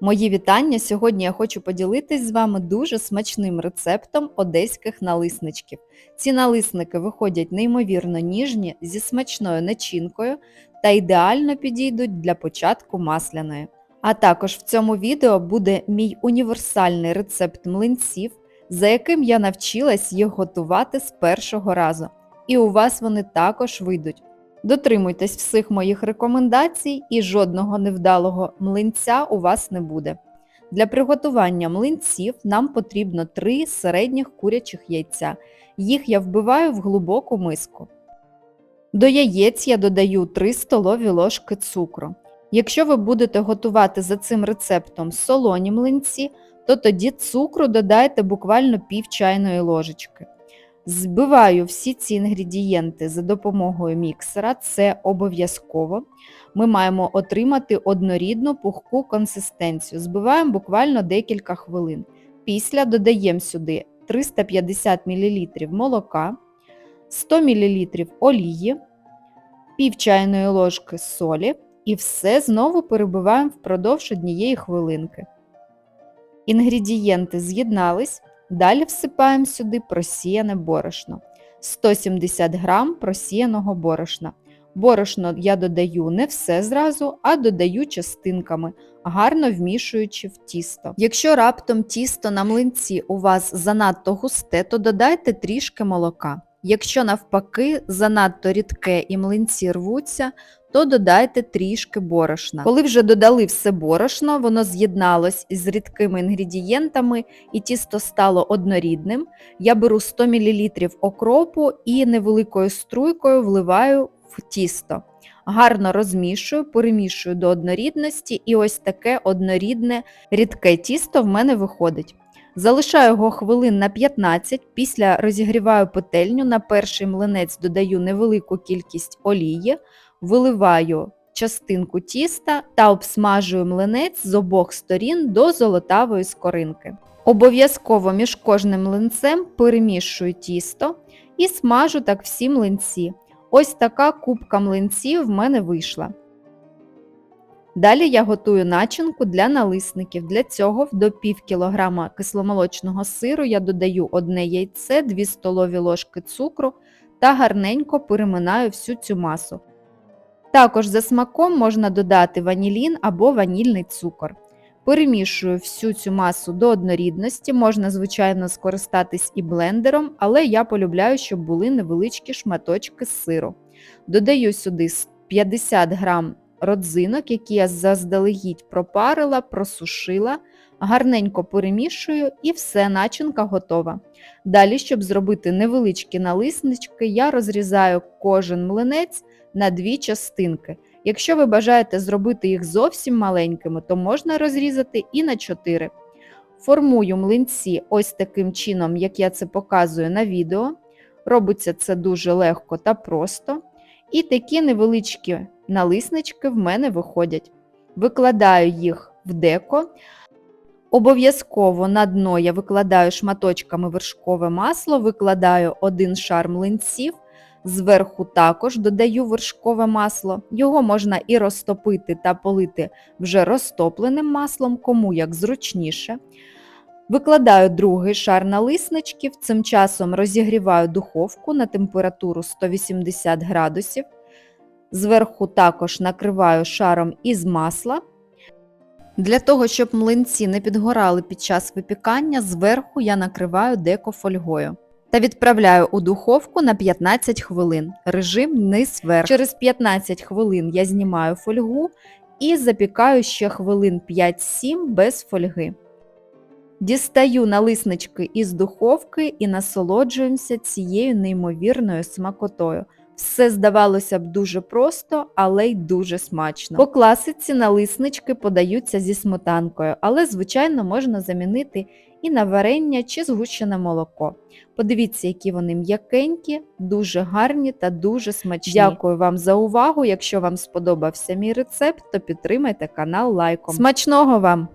Мої вітання! Сьогодні я хочу поділитись з вами дуже смачним рецептом одеських налисничків. Ці налисники виходять неймовірно ніжні, зі смачною начинкою та ідеально підійдуть для початку масляної. А також в цьому відео буде мій універсальний рецепт млинців, за яким я навчилась їх готувати з першого разу. І у вас вони також вийдуть. Дотримуйтесь всіх моїх рекомендацій і жодного невдалого млинця у вас не буде. Для приготування млинців нам потрібно 3 середніх курячих яйця. Їх я вбиваю в глибоку миску. До яєць я додаю 3 столові ложки цукру. Якщо ви будете готувати за цим рецептом солоні млинці, то тоді цукру додайте буквально пів чайної ложечки. Збиваю всі ці інгредієнти за допомогою міксера, це обов'язково. Ми маємо отримати однорідну пухку консистенцію. Збиваємо буквально декілька хвилин. Після додаємо сюди 350 мл молока, 100 мл олії, пів чайної ложки солі і все знову перебиваємо впродовж однієї хвилинки. Інгредієнти з'єднались. Далі всипаємо сюди просіяне борошно. 170 г просіяного борошна. Борошно я додаю не все зразу, а додаю частинками, гарно вмішуючи в тісто. Якщо раптом тісто на млинці у вас занадто густе, то додайте трішки молока. Якщо навпаки занадто рідке і млинці рвуться, то додайте трішки борошна. Коли вже додали все борошно, воно з'єдналось із рідкими інгредієнтами і тісто стало однорідним, я беру 100 мл окропу і невеликою струйкою вливаю в тісто. Гарно розмішую, перемішую до однорідності і ось таке однорідне рідке тісто в мене виходить. Залишаю його хвилин на 15, після розігріваю петельню, на перший млинець додаю невелику кількість олії, виливаю частинку тіста та обсмажую млинець з обох сторін до золотавої скоринки. Обов'язково між кожним млинцем перемішую тісто і смажу так всі млинці. Ось така кубка млинців в мене вийшла. Далі я готую начинку для налисників. Для цього до пів кілограма кисломолочного сиру я додаю одне яйце, 2 столові ложки цукру та гарненько переминаю всю цю масу. Також за смаком можна додати ванілін або ванільний цукор. Перемішую всю цю масу до однорідності, можна, звичайно, скористатись і блендером, але я полюбляю, щоб були невеличкі шматочки сиру. Додаю сюди 50 грам родзинок, які я заздалегідь пропарила, просушила, гарненько перемішую і все, начинка готова. Далі, щоб зробити невеличкі налиснички, я розрізаю кожен млинець на дві частинки. Якщо ви бажаєте зробити їх зовсім маленькими, то можна розрізати і на 4. Формую млинці ось таким чином, як я це показую на відео. Робиться це дуже легко та просто. І такі невеличкі налиснички в мене виходять. Викладаю їх в деко. Обов'язково на дно я викладаю шматочками вершкове масло, викладаю один шар млинців, зверху також додаю вершкове масло. Його можна і розтопити та полити вже розтопленим маслом, кому як зручніше. Викладаю другий шар налисничків, цим часом розігріваю духовку на температуру 180 градусів. Зверху також накриваю шаром із масла. Для того, щоб млинці не підгорали під час випікання, зверху я накриваю декофольгою та відправляю у духовку на 15 хвилин. Режим низ вверх. Через 15 хвилин я знімаю фольгу і запікаю ще хвилин 5-7 без фольги. Дістаю налиснички із духовки і насолоджуємося цією неймовірною смакотою. Все здавалося б дуже просто, але й дуже смачно. По класиці налиснички подаються зі сметанкою, але, звичайно, можна замінити і на варення чи згущене молоко. Подивіться, які вони м'якенькі, дуже гарні та дуже смачні. Дякую вам за увагу. Якщо вам сподобався мій рецепт, то підтримайте канал лайком. Смачного вам!